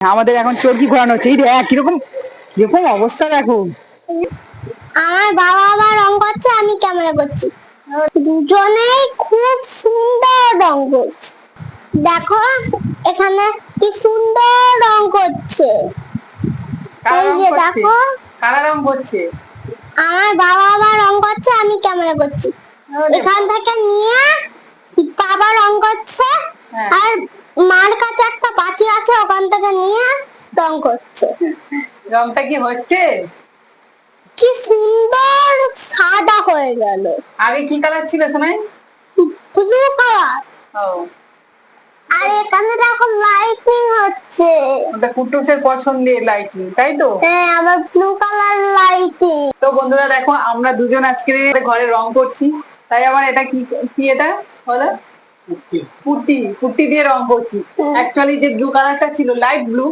আমাদের এখন চরকি ঘোরানো হচ্ছে। এই দেখ কীরকম কীরকম অবস্থা দেখো। আমার বাবা আবার রং করছে আমি ক্যামেরা করছি। দুজনেই খুব সুন্দর রং করছে। দেখো এখানে কি সুন্দর রং করছে। কারা এই যে দেখো। কারা রং করছে? আমার বাবা আবার রং করছে আমি ক্যামেরা করছি। এখান থেকে নিয়ে বাবা রং করছে হ্যাঁ। আর মার কাছে একটা পাচি আছে ওখান থেকে নিয়ে রং করছে। রংটা কি হচ্ছে? কি সুন্দর সাদা হয়ে গেল। আগে কি কালার ছিল শোনাই? ব্লু কালার আর এখানে দেখো লাইটিং হচ্ছে। ওটা কুটুসের পছন্দের লাইটিং তাই তো? হ্যাঁ আমার ব্লু কালার লাইটিং তো বন্ধুরা দেখো আমরা দুজন আজকে ঘরে রং করছি। তাই আবার এটা কি কি এটা? বলো। পুট্টি পুট্টি দিয়ে রং করছি। অ্যাকচুয়ালি যে ব্লু কালারটা ছিল লাইট ব্লু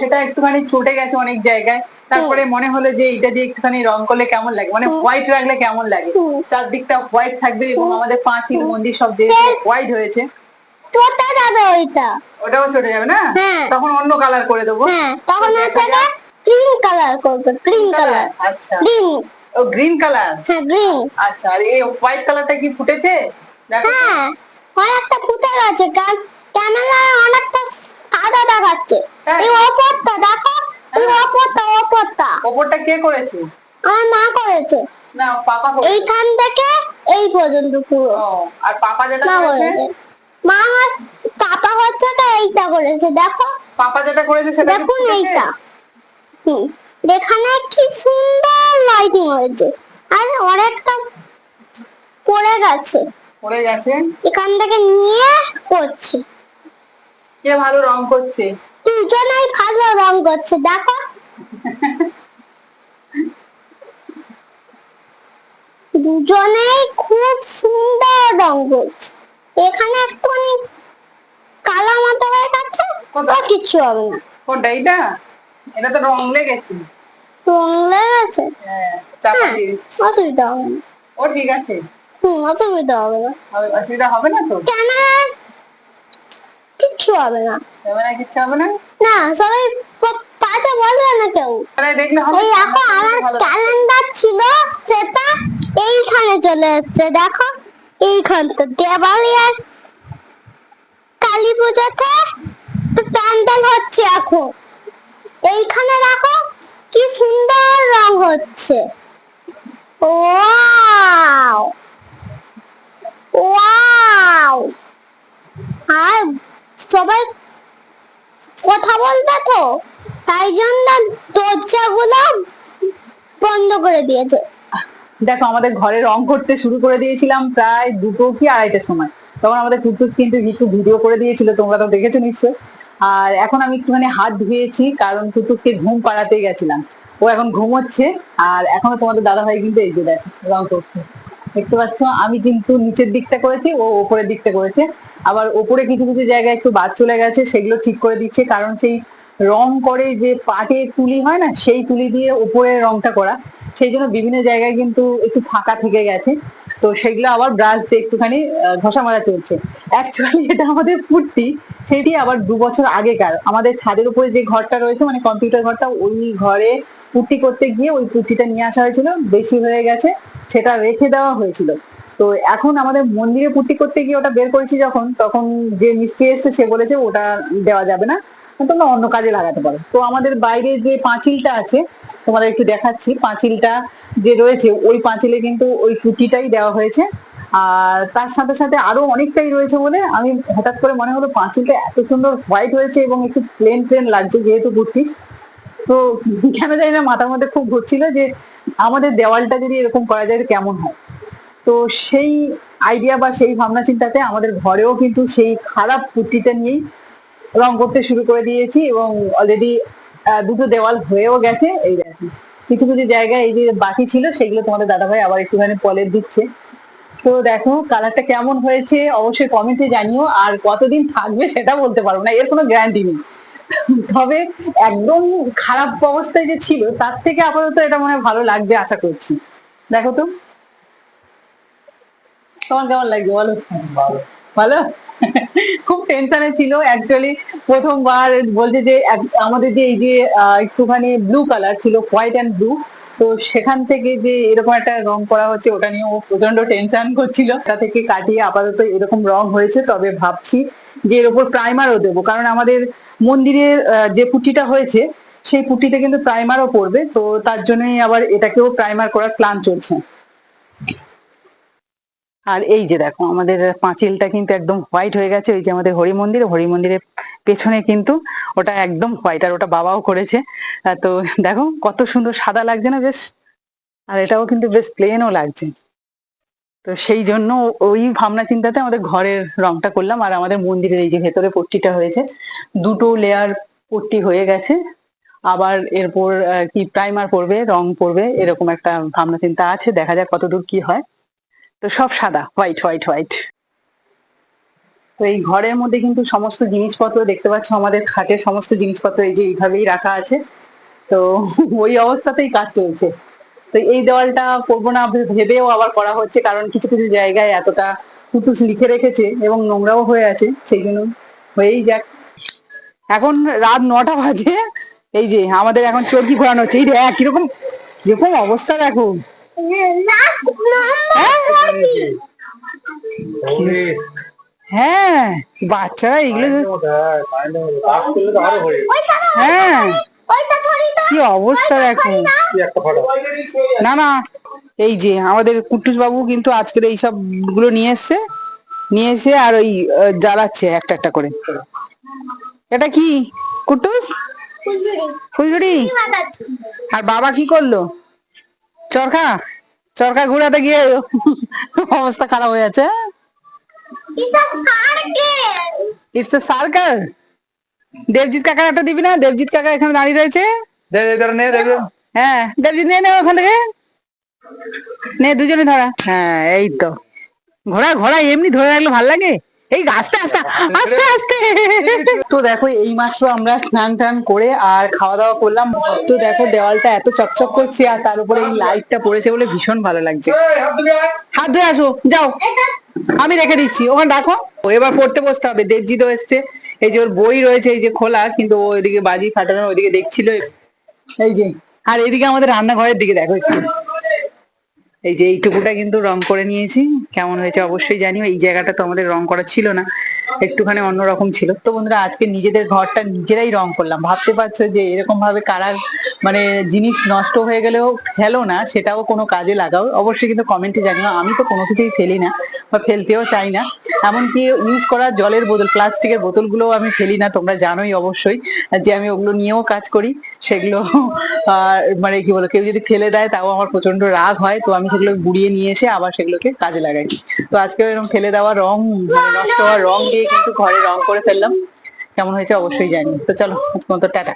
সেটা একটুখানি ছুটে গেছে অনেক জায়গায়। তারপরে মনে হলো যে এটা দিয়ে একটুখানি রং করলে কেমন লাগে? মানে হোয়াইট রাখলে কেমন লাগে? চারদিকটা হোয়াইট থাকবে এবং আমাদের পাঁচিল মন্দির সব যে হোয়াইট হয়েছে। চোটা যাবে ওইটা। ওটাও চলে যাবে না? হ্যাঁ। তখন অন্য কালার করে দেবো। হ্যাঁ তখন হচ্ছে কালার করবে গ্রিন কালার আচ্ছা। গ্রিন ও গ্রিন কালার হ্যাঁ গ্রিন আচ্ছা আর এই হোয়াইট কালারটা কি ফুটেছে? দেখো। হ্যাঁ। অনেকটা ফুটে গেছে ক্যামেরায় অনেকটা সাদা দেখাচ্ছে। হ্যাঁ। এই ওপরটা দেখো? এই হ্যাঁ। ওপরটা ওপরটা। ওপরটা কে করেছে? আমার মা করেছে। না পাপা করেছে। এইখান থেকে এই পর্যন্ত পুরো। আর পাপা যেটা করেছে? মা পাপা হচ্ছে এইটা করেছে দেখো? পাপা যেটা করেছে সেটা দেখুন এইটা। হুম এখানে কি সুন্দর লাইটিং হয়েছে। আর অনেকটা পড়ে গেছে। পড়ে গেছে। এখান থেকে নিয়ে করছে। কে ভালো রং করছে? দুজনেই ভালো রং করছে দেখো। দুজনেই খুব সুন্দর রং করছে। এখানে একটুখানি কালা মতো হয়ে গেছে কোথায়? ও কিচ্ছু হবে না। কোনটা? এইটা? এটা তো রং লেগেছে। রং লেগেছে? হ্যাঁ চাপা হ্যাঁ দিয়ে অসুবিধা হবে না। ও ঠিক আছে। হুম অসুবিধা হবে না। অসুবিধা হবে না তো? কিচ্ছু হবে না। কিচ্ছু হবে না? না সবাই বলবে না কেউ। দেখলে হবে এই দেখো আমার ক্যালেন্ডার ছিল সেটা এইখানে চলে এসছে দেখো। এইখান তো দেওয়ালিয়ার কালী পুজোতে প্যান্ডেল হচ্ছে এখন। এইখানে দেখো কি সুন্দর রং হচ্ছে। ওয়াও আর সবাই কথা বলবে তো? তাই জন্য দরজাগুলো বন্ধ করে দিয়েছে। দেখো, আমাদের ঘরে রং করতে শুরু করে দিয়েছিলাম প্রায় দুটো কি আড়াইটার সময়। তখন আমাদের কিন্তু একটু ভিডিও করে দিয়েছিল, তোমরা তো দেখেছ নিশ্চয় আর এখন আমি একটুখানি হাত ধুয়েছি, কারণ কুটুসকে ঘুম পাড়াতে গেছিলাম। ও এখন ঘুমোচ্ছে, আর এখনও তোমাদের দাদা ভাই কিন্তু এই যে দেখ, রং করছে। দেখতে পাচ্ছ, আমি কিন্তু নিচের দিকটা করেছি, ও ওপরের দিকটা করেছে। আবার ওপরে কিছু কিছু জায়গায় একটু বাদ চলে গেছে, সেগুলো ঠিক করে দিচ্ছে, কারণ সেই রং করে যে পাটের তুলি হয় না, সেই তুলি দিয়ে উপরে রংটা করা, সেই জন্য বিভিন্ন জায়গায় কিন্তু একটু ফাঁকা থেকে গেছে। তো সেগুলো আবার ব্রাশ দিয়ে একটুখানি ঘষা মারা চলছে। অ্যাকচুয়ালি এটা আমাদের ফুর্তি, সেটি আবার দু বছর আগেকার। আমাদের ছাদের উপরে যে ঘরটা রয়েছে মানে কম্পিউটার ঘরটা, ওই ঘরে পুট্টি করতে গিয়ে ওই পুট্টিটা নিয়ে আসা হয়েছিল, বেশি হয়ে গেছে, সেটা রেখে দেওয়া হয়েছিল। তো এখন আমাদের মন্দিরে পুট্টি করতে গিয়ে ওটা বের করেছি যখন, তখন যে মিস্ত্রি এসছে সে বলেছে ওটা দেওয়া যাবে না, তোমরা অন্য কাজে লাগাতে পারো। তো আমাদের বাইরে যে পাঁচিলটা আছে, তোমাদের একটু দেখাচ্ছি, পাঁচিলটা যে রয়েছে, ওই পাঁচিলে কিন্তু ওই পুঁটিটাই দেওয়া হয়েছে। আর তার সাথে সাথে আরও অনেকটাই রয়েছে বলে আমি হঠাৎ করে মনে হলো পাঁচিলটা এত সুন্দর হোয়াইট হয়েছে এবং একটু প্লেন প্লেন লাগছে যেহেতু পুঁটি তো কেন জানি না মাথার মধ্যে খুব ঘুরছিল যে আমাদের দেওয়ালটা যদি এরকম করা যায় কেমন হয়। তো সেই আইডিয়া বা সেই ভাবনা চিন্তাতে আমাদের ঘরেও কিন্তু সেই খারাপ পুট্টিটা নিয়েই রং করতে শুরু করে দিয়েছি এবং অলরেডি দুটো দেওয়াল হয়েও গেছে। এই দেখো কিছু কিছু জায়গায় এই যে বাকি ছিল সেগুলো তোমাদের দাদাভাই আবার একটুখানি পলের দিচ্ছে। তো দেখো কালারটা কেমন হয়েছে অবশ্যই কমেন্টে জানিও। আর কতদিন থাকবে সেটা বলতে পারব না, এর কোনো গ্যারান্টি নেই। তবে একদম খারাপ অবস্থায় যে ছিল, তার থেকে আপাতত এটা মনে হয় ভালো লাগবে আশা করছি। দেখো তো। তোমার কেমন লাগছে বলো? ভালো। খুব টেনশনে ছিল অ্যাকচুয়ালি প্রথমবার বলছে যে আমাদের যে এই যে একটুখানি ব্লু কালার ছিল হোয়াইট অ্যান্ড ব্লু তো সেখান থেকে যে এরকম একটা রং করা হচ্ছে ওটা নিয়ে ও প্রচণ্ড টেনশন করছিল। তা থেকে কাটিয়ে আপাতত এরকম রং হয়েছে তবে ভাবছি যে এর উপর প্রাইমারও দেবো। কারণ আমাদের মন্দিরের যে পুটিটা হয়েছে সেই পুটিতে কিন্তু প্রাইমারও পড়বে তো তার জন্যই আবার এটাকেও প্রাইমার করার প্ল্যান চলছে। আর এই যে দেখো, আমাদের পাঁচিলটা কিন্তু একদম হোয়াইট হয়ে গেছে, ওই যে আমাদের হরি মন্দির, হরি মন্দিরের পেছনে কিন্তু ওটা একদম হোয়াইট আর ওটা বাবাও করেছে। তো দেখো, কত সুন্দর সাদা লাগছে না, বেশ? আর এটাও কিন্তু বেশ প্লেনও লাগছে। তো সেই জন্য ওই ভাবনা চিন্তাতে আমাদের ঘরের রংটা করলাম, আর আমাদের মন্দিরের এই যে ভেতরে পট্টিটা হয়েছে, দুটো লেয়ার পট্টি হয়ে গেছে। আবার এরপর কি প্রাইমার পড়বে রং পড়বে এরকম একটা ভাবনা চিন্তা আছে, দেখা যাক কতদূর কি হয়। তো সব সাদা হোয়াইট হোয়াইট হোয়াইট তো এই ঘরের মধ্যে কিন্তু সমস্ত জিনিসপত্র দেখতে পাচ্ছ, আমাদের খাটের সমস্ত জিনিসপত্র এই যে এইভাবেই রাখা আছে। তো ওই অবস্থাতেই কাজ চলছে। তো এই দেওয়ালটা করব না ভেবেও আবার করা হচ্ছে, কারণ কিছু কিছু জায়গায় এতটা কুটুস লিখে রেখেছে এবং নোংরাও হয়ে আছে, সেই জন্য হয়েই যাক। এখন রাত নটা বাজে, এই যে আমাদের এখন চরকি ঘোরানো হচ্ছে, এই দেখ কীরকম কীরকম অবস্থা দেখো। হ্যাঁ? বাচ্চারা এগুলো হয়ে কি অবস্থা দেখো। না না এই যে আমাদের কুট্টুস বাবু কিন্তু আজকের এই সবগুলো নিয়ে এসছে নিয়ে এসে আর ওই জ্বালাচ্ছে একটা একটা করে। এটা কি? কুট্টুস বানাচ্ছি আর বাবা কি করল? চরকা চরকা ঘুরাতে গিয়ে অবস্থা খারাপ হয়ে যাচ্ছে। Circle it's a circle Debjit কাকার একটা দিবি না? দেবজিৎ কাকা এখানে দাঁড়িয়ে রয়েছে। দে, দে, নে। হ্যাঁ দেবজিৎ নিয়ে নে ওখান থেকে। নে দুজনে ধরা। হ্যাঁ এই তো। ঘোড়া ঘোড়া এমনি ধরে রাখলে ভালো লাগে? এই আস্তে আস্তে আস্তে আস্তে তো দেখো এই মাত্র আমরা স্নান টান করে আর খাওয়া দাওয়া করলাম। তো দেখো দেওয়ালটা এত চকচক করছে আর তার উপরে এই লাইটটা পড়েছে বলে ভীষণ ভালো লাগছে। হাত ধুয়ে আসো যাও। আমি রেখে দিচ্ছি ওখানে রাখো। ও এবার পড়তে বসতে হবে দেবজিৎও এসছে। এই যে ওর বই রয়েছে এই যে খোলা কিন্তু ও ওইদিকে বাজি ফাটানো ওইদিকে দেখছিল। এই যে আর এদিকে আমাদের রান্নাঘরের দিকে দেখো একটু। এই যে এইটুকুটা কিন্তু রং করে নিয়েছি। কেমন হয়েছে অবশ্যই জানিও। এই জায়গাটা তো আমাদের রং করা ছিল না। একটুখানি অন্যরকম ছিল। তো বন্ধুরা, আজকে নিজেদের ঘরটা নিজেরাই রং করলাম। ভাবতে পারছ যে এরকম ভাবে কারা মানে জিনিস নষ্ট হয়ে গেলেও ফেলো না, সেটাও কোনো কাজে লাগাও। অবশ্যই কিন্তু কমেন্টে জানিও। আমি তো কোনো কিছুই ফেলি না বা ফেলতেও চাই না। এমনকি ইউজ করা জলের বোতল, প্লাস্টিকের বোতলগুলোও আমি ফেলি না, তোমরা জানোই অবশ্যই যে আমি ওগুলো নিয়েও কাজ করি। সেগুলো মানে কি বলো কেউ যদি ফেলে দেয় তাও আমার প্রচণ্ড রাগ হয়। তো আমি সেগুলো গুড়িয়ে নিয়ে এসে আবার সেগুলোকে কাজে লাগাই। তো আজকে এরকম ফেলে দেওয়া রং মানে নষ্ট হওয়া রং দিয়ে কিন্তু ঘরে রং করে ফেললাম। কেমন হয়েছে অবশ্যই জানি। তো চলো আজকে মতো টাটা।